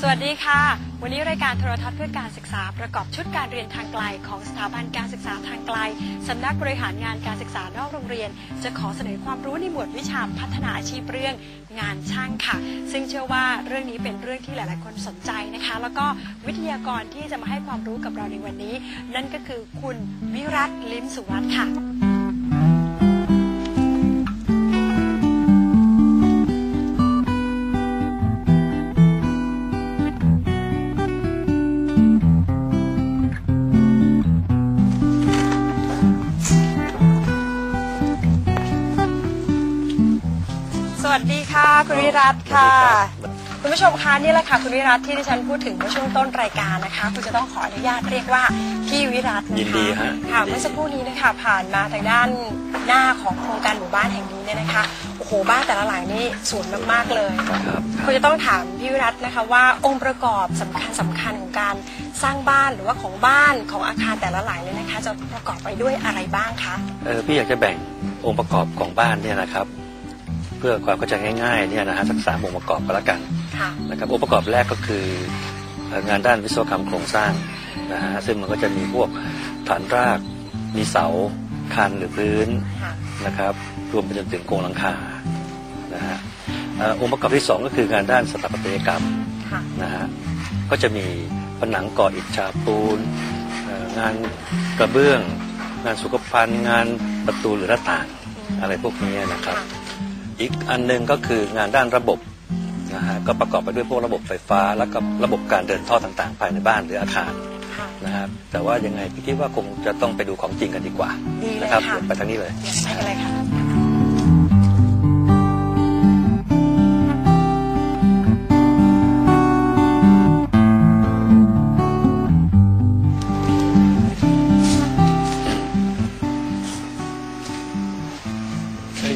สวัสดีค่ะ วันนี้รายการโทรทัศน์เพื่อการศึกษาประกอบชุดการเรียนทางไกลของสถาบันการศึกษาทางไกลสำนักบริหารงานการศึกษานอกโรงเรียน จะขอเสนอความรู้ในหมวดวิชาพัฒนาอาชีพเรื่องงานช่างค่ะ ซึ่งเชื่อว่าเรื่องนี้เป็นเรื่องที่หลาย ๆ คนสนใจนะคะ แล้วก็วิทยากรที่จะมาให้ความรู้กับเราในวันนี้ นั่นก็คือคุณวิรัตลิมสุวัฒน์ค่ะ ค่ะคุณวิรัตค่ะ คุณผู้ชมคะนี่แหละค่ะคุณวิรัตที่ดิฉันพูดถึงเมื่อช่วงต้นรายการนะคะคุณจะต้องขออนุญาตเรียกว่าพี่วิรัตนะคะยินดีฮะค่ะยินดีเมื่อสักครู่นี้นะคะผ่านมาทางด้านหน้าของโครงการหมู่บ้านแห่งนี้เนี่ยนะคะโอ้โหบ้านแต่ละหลังนี่สวยมากๆเลยครับคุณจะต้องถามพี่วิรัตนะคะว่าองค์ประกอบสำคัญสำคัญของการสร้างบ้านหรือว่าของบ้านของอาคารแต่ละหลังเนี่ยนะคะ จะประกอบไปด้วยอะไรบ้างคะเออพี่อยากจะแบ่งองค์ประกอบของบ้านเนี่ยนะครับ เพื่อความเข้าใจง่ายๆเนี่ยนะฮะสักสามองค์ประกอบก็แล้วกันค่ะนะครับองค์ประกอบแรกก็คือเอ่องานด้านวิศวกรรมโครงสร้างนะฮะซึ่งมันก็จะมีพวกฐานรากมีเสาคันหรือพื้นค่ะนะครับรวมไปจนถึงโครงหลังคานะฮะเอ่อองค์ประกอบที่สองก็คืองานด้านสถาปัตยกรรมค่ะนะฮะก็จะมีผนังก่ออิฐฉาบปูนเอ่องานกระเบื้อง งานสุขภัณฑ์ งานประตูหรือหน้าต่าง อะไรพวกนี้นะครับ อีกอันหนึงก็คืองานด้านระบบนะฮะก็ประกอบไปด้วยพวกระบบไฟฟ้า แล้วก็ระบบการเดินท่อต่างๆ ภายในบ้านหรืออาคารค่ะนะครับแต่ว่ายังไงพี่คิดว่าคงจะต้องไปดูของจริงกันดีกว่าดีเลยนะครับค่ะเดี๋ยวไปทางนี้เลยเดี๋ยวไปกันเลยค่ะ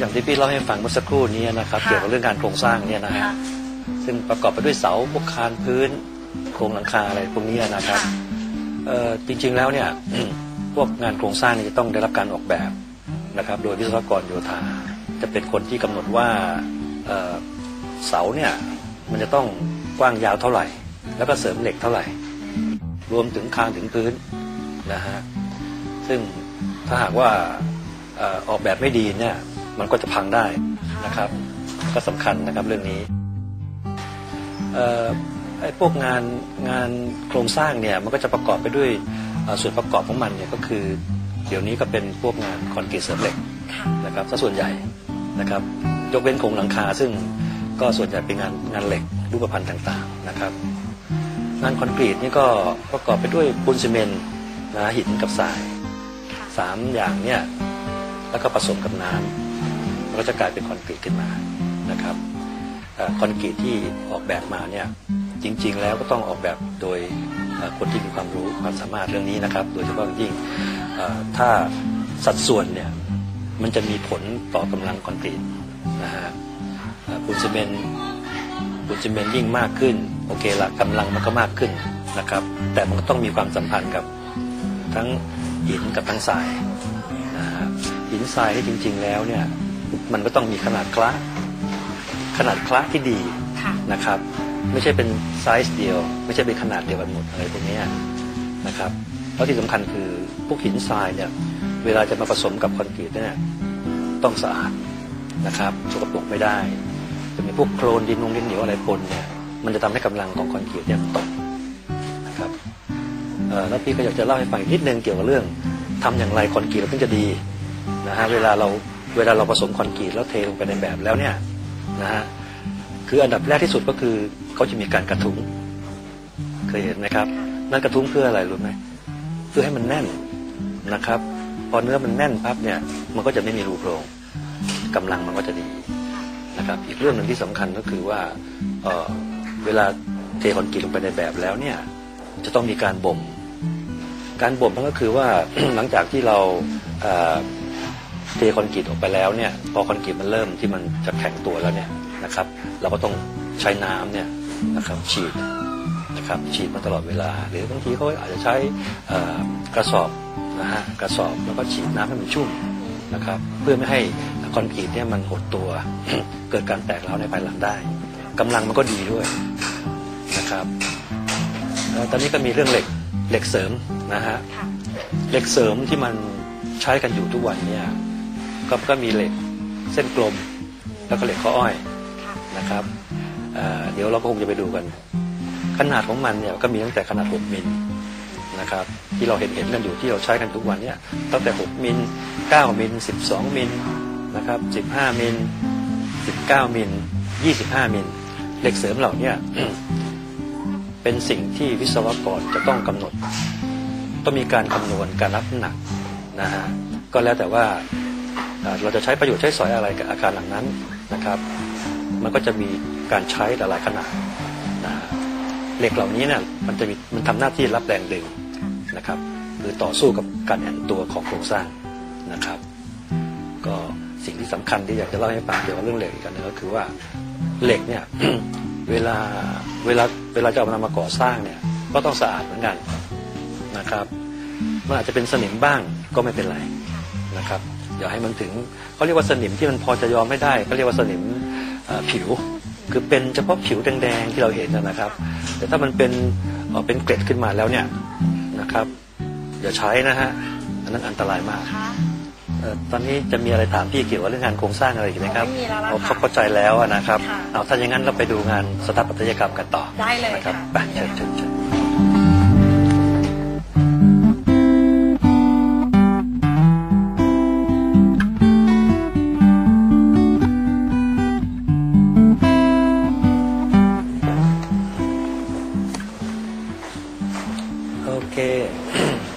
อย่างที่พี่เล่าให้ฟังเมื่อสักครู่นี้นะครับค่ะ เกี่ยวกับเรื่องการโครงสร้างเนี่ยนะฮะค่ะซึ่งประกอบไปด้วยเสาพวกคานพื้นโครงหลังคาอะไรพวกนี้นะครับค่ะเอ่อจริงๆแล้วเนี่ย พวกงานโครงสร้างนี่จะต้องได้รับการออกแบบนะครับ โดยวิศวกรโยธาจะเป็นคนที่กำหนดว่าเอ่อเสาเนี่ยมันจะต้องกว้างยาวเท่าไหร่ แล้วก็เสริมเหล็กเท่าไหร่ รวมถึงคานถึงพื้นนะฮะซึ่งถ้าหากว่าเอ่อออกแบบไม่ดีเนี่ย มันก็จะพังได้นะครับ ก็สำคัญนะครับเรื่องนี้ไอ้พวกงานงานโครงสร้างเนี่ยมันก็จะประกอบไปด้วยส่วนประกอบของมันเนี่ยก็คือ เดี๋ยวนี้ก็เป็นพวกงานคอนกรีตเสริมเหล็กนะครับซะส่วนใหญ่นะครับยกเว้นโครงหลังคา ซึ่งก็ส่วนใหญ่เป็นงานงานเหล็กรูปพรรณต่างๆนะครับ งานคอนกรีตนี่ก็ประกอบไปด้วยปูนซีเมนต์นะหินกับทรายสามอย่างเนี่ยแล้วก็ผสมกับน้ำ ก็จะกลายเป็นคอนกรีตขึ้นมานะครับอคอนกรีตที่ออกแบบมาเนี่ยจริง ๆ แล้วก็ต้องออกแบบโดยคนที่มีความรู้ความสามารถเรื่องนี้นะครับ โดยเฉพาะยิ่งถ้าสัดส่วนเนี่ยมันจะมีผลต่อกำลังคอนกรีตนะฮะปูนซีเมนต์ปูนซีเมนต์ยิ่งมากขึ้นโอเคละกำลังมันก็มากขึ้นนะครับ แต่มันก็ต้องมีความสัมพันธ์กับทั้งหินกับทั้งทรายนะฮะหินทรายที่จริง ๆ แล้วเนี่ย มันก็ต้องมีขนาดคละขนาดคละที่ดีค่ะนะครับ ไม่ใช่เป็นไซส์เดียว ไม่ใช่เป็นขนาดเดียวกันหมดอะไรพวกเนี้ยนะครับแล้วที่สำคัญคือพวกหินทรายเนี่ยเวลาจะมาผสมกับคอนกรีตเนี่ยต้องสะอาดนะครับสกปรกไม่ได้ จะมีพวกโคลนดินนงดินเหนียวอะไรปนเนี่ยมันจะทำให้กำลังของคอนกรีตเนี่ยตกนะครับเอ่อแล้วพี่ก็อยากจะเล่าให้ฟังอีกนิดนึงเกี่ยวกับเรื่องทำอย่างไรคอนกรีตเราถึงจะดีนะฮะเวลาเรา เวลาเราผสมคอนกรีตแล้วเทลงไปในแบบแล้วเนี่ยนะฮะคืออันดับแรกที่สุดก็คือเขาจะมีการกระทุ้งเคยเห็นไหมครับ นั่นกระทุ้งเพื่ออะไรรู้ไหมเพื่อให้มันแน่นนะครับ พอเนื้อมันแน่นปั๊บเนี่ยมันก็จะไม่มีรูโพรงกำลังมันก็จะดีนะครับ อีกเรื่องหนึ่งที่สำคัญก็คือว่าเออเวลาเทคอนกรีตลงไปในแบบแล้วเนี่ยจะต้องมีการบ่ม การบ่มนั่นก็คือว่าหลังจากที่เรา เอ่อเทคอนกรีตออกไปแล้วเนี่ยพอคอนกรีตมันเริ่มที่มันจะแข็งตัวแล้วเนี่ยนะครับ เราก็ต้องใช้น้ำเนี่ยนะครับฉีดนะครับฉีดมาตลอดเวลา หรือบางทีเขาอาจจะใช้เอ่อกระสอบนะฮะกระสอบแล้วก็ฉีดน้ำให้มันชุ่มนะครับ เพื่อไม่ให้คอนกรีตเนี่ยมันหดตัวเกิดการแตกร้าวในภายหลังได้กำลังมันก็ดีด้วยนะครับอตอนนี้ก็มีเรื่องเหล็กเหล็กเสริมนะฮะค่ะเหล็กเสริมที่มันใช้กันอยู่ทุกวันเนี่ย ก็ก็มีเหล็กเส้นกลม แล้วก็เหล็กข้ออ้อยนะครับเเดี๋ยวเราก็คงจะไปดูกัน ขนาดของมันเนี่ยก็มีตั้งแต่ขนาด 6 มิลนะครับ ที่เราเห็นเห็นกันอยู่ที่เราใช้กันทุกวันเนี่ยตั้งแต่ 6 มิล 9 มิล 12 มิลนะครับ 15 มิล 19 มิล 25 มิลเหล็กเสริมเหล่านี้เป็นสิ่งที่วิศวกรจะต้องกำหนด ต้องมีการคำนวณการรับหนักนะฮะก็แล้วแต่ว่า เราจะใช้ประโยชน์ใช้สอยอะไรกับอาคารหลังนั้นนะครับ มันก็จะมีการใช้หลายขนาดนะเหล็กเหล่านี้เนี่ยมันจะมีมันทำหน้าที่รับแรงดึงนะครับหรือต่อสู้กับการแอนตัวของโครงสร้างนะครับ ก็สิ่งที่สำคัญที่อยากจะเล่าให้ฟังเกี่ยวกับเรื่องเหล็กอีกอันหนึงก็คือว่าเหล็กเนี่ยเวลาเวลาเวลาจะเอามานำมาก่อสร้างเนี่ยก็ต้องสะอาดเหมือนกันนะครับมันอาจจะเป็นสนิมบ้างก็ไม่เป็นไรนะครับ อย่าให้มันถึงเขาเรียกว่าสนิมที่มันพอจะยอมไม่ได้เขาเรียกว่าสนิมเอ่อผิว คือเป็นเฉพาะผิวแดงๆที่เราเห็นนะนะครับ แต่ถ้ามันเป็นเอ่อเป็นเกล็ดขึ้นมาแล้วเนี่ยนะครับ อย่าใช้นะฮะอันนั้นอันตรายมากค่ะเอ่อตอนนี้จะมีอะไรถามพี่เกี่ยวกับเรื่องงานโครงสร้างอะไรอีกไหมครับไม่มีแล้วล่ะเอาค่ะเขาเข้าใจแล้วอะนะครับค่ะเอาถ้าอย่างนั้นเราไปดูงานสถาปัตยกรรมกันต่อ ได้เลยนะครับค่ะไปเชิญเชิญเชิญ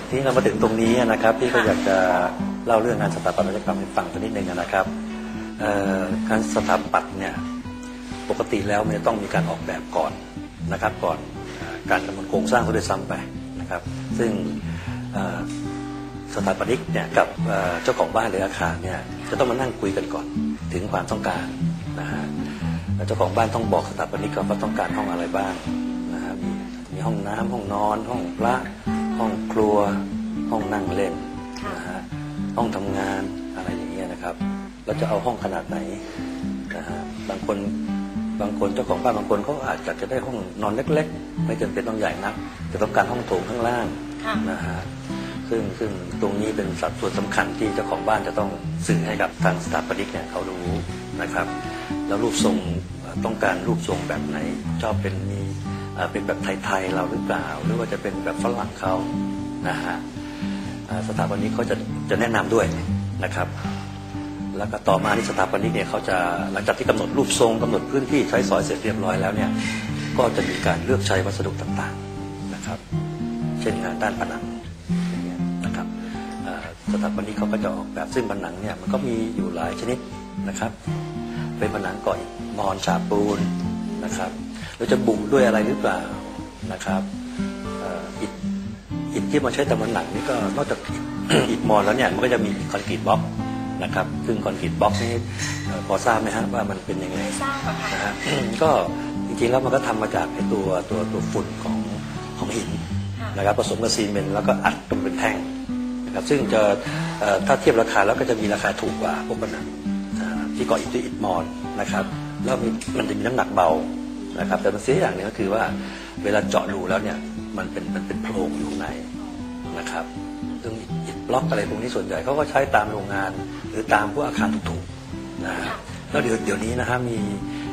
ทีนี้เรามาถึงตรงนี้นะครับพี่ก็อยากจะเล่าเรื่องงานสถาปัตยกรรมให้ฟังสักนิดนึงนะครับการสถาปัตย์เนี่ยปกติแล้วมันจะต้องมีการออกแบบก่อนนะครับก่อนอการกำหนดโครงสร้างเขาด้วยซ้ำไปนะครับ ซึ่งสถาปนิกเนี่ยกับเจ้าของบ้านหรืออาคารเนี่ยจะต้องมานั่งคุยกันก่อนถึงความต้องการนะฮะเจ้าของบ้านต้องบอกสถาปนิกก่อนว่าต้องการห้องอะไรบ้างนะฮะมีมีห้องน้ำห้องนอน ห้องพระ ห้องครัว ห้องนั่งเล่นนะฮะห้องทำงานอะไรอย่างเงี้ยนะครับแล้วจะเอาห้องขนาดไหนนะฮะบางคนบางคนเจ้าของบ้านบางคนเขาอาจจะจะได้ห้องนอนเล็ก ๆ ไม่จำเป็นต้องใหญ่นักแต่ต้องการห้องโถงข้างล่างค่ะนะฮะซึ่งซึ่งตรงนี้เป็นสัดส่วนสำคัญที่เจ้าของบ้านจะต้องสื่อให้กับทางสถาปนิกเนี่ยเขารู้นะครับ แล้วรูปทรงเอ่อต้องการรูปทรงแบบไหนชอบเป็นมี เป็นแบบไทยๆเราหรือเปล่า หรือว่าจะเป็นแบบฝรั่งเขานะฮะสถาปนิกเขาจะจะแนะนำด้วยนะครับ แล้วก็ต่อมาที่สถาปนิกเนี่ยเขาจะหลังจากที่กำหนดรูปทรงกำหนดพื้นที่ใช้สอยเสร็จเรียบร้อยแล้วเนี่ยก็จะมีการเลือกใช้วัสดุต่างๆนะครับ เช่นงานด้านผนังนะครับสถาปนิกเขาก็จะออกแบบซึ่งผนังเนี่ยมันก็มีอยู่หลายชนิดนะครับ เป็นผนังก่ออิฐมอนฉาบปูนนะครับ เราจะบุด้วยอะไรหรือเปล่านะครับเอ่ออิฐอิฐที่มาใช้ทำผนังนี่ก็นอกจากอิฐอิฐมอนแล้วเนี่ยมันก็จะมีคอนกรีตบล็อกนะครับ ซึ่งคอนกรีตบล็อกนี่เอ่อพอทราบไหมฮะว่ามันเป็นยังไงไม่ทราบอะค่ะนะฮะก็จริงๆแล้วมันก็ทำมาจากไอ้ตัวตัวตัวฝุ่นของของหินค่ะนะครับผสมกับซีเมนต์แล้วก็อัดตรงเป็นแท่งนะครับซึ่งจะเอ่อถ้าเทียบราคาแล้วก็จะมีราคาถูกกว่าพวกผนังอ่าที่ก่ออิฐด้วยอิฐมอนนะครับแล้วมีมันจะมีน้ำหนักเบา นะครับ แต่มันเสียอย่างหนึงก็คือว่าเวลาเจาะรูแล้วเนี่ยมันเป็นมันเป็นโพรงอยู่ในนะครับซึ่งอิฐบล็อกอะไรพวกนี้ส่วนใหญ่เขาก็ใช้ตามโรงงาน หรือตามพวกอาคารถูกๆนะฮะแล้วเดี๋ยวเดี๋ยวนี้นะฮะมี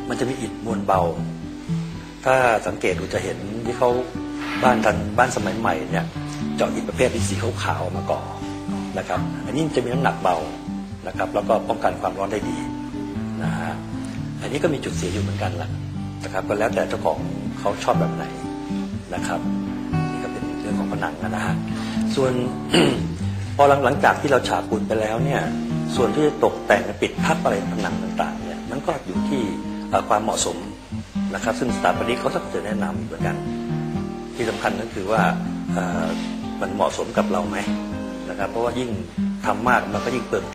มันจะมีอิฐมวลเบา ถ้าสังเกตดูจะเห็นที่เขาบ้านทันบ้านสมัยใหม่เนี่ยเจาะอิฐประเภทที่สีขาวๆมาก่อนะครับ อันนี้จะมีน้ำหนักเบานะครับ แล้วก็ป้องกันความร้อนได้ดีนะฮะอันนี้ก็มีจุดเสียอยู่เหมือนกันละ นะครับก็แล้วแต่เจ้าของเขาชอบแบบไหนนะครับนี่ก็เป็นเรื่องของผนังนะฮะส่วนพอหลังหลังจากที่เราฉาบปูนไปแล้วเนี่ยส่วนที่จะตกแต่งปิดทับอะไรผนังต่างๆเนี่ยมันก็อยู่ที่ความเหมาะสมนะครับ ซึ่งสถาปนิกเขาก็จะแนะนำเหมือนกัน ที่สำคัญก็คือว่ามันเหมาะสมกับเราไหมนะครับ เพราะว่ายิ่งทำมากมันก็ยิ่งเปลือง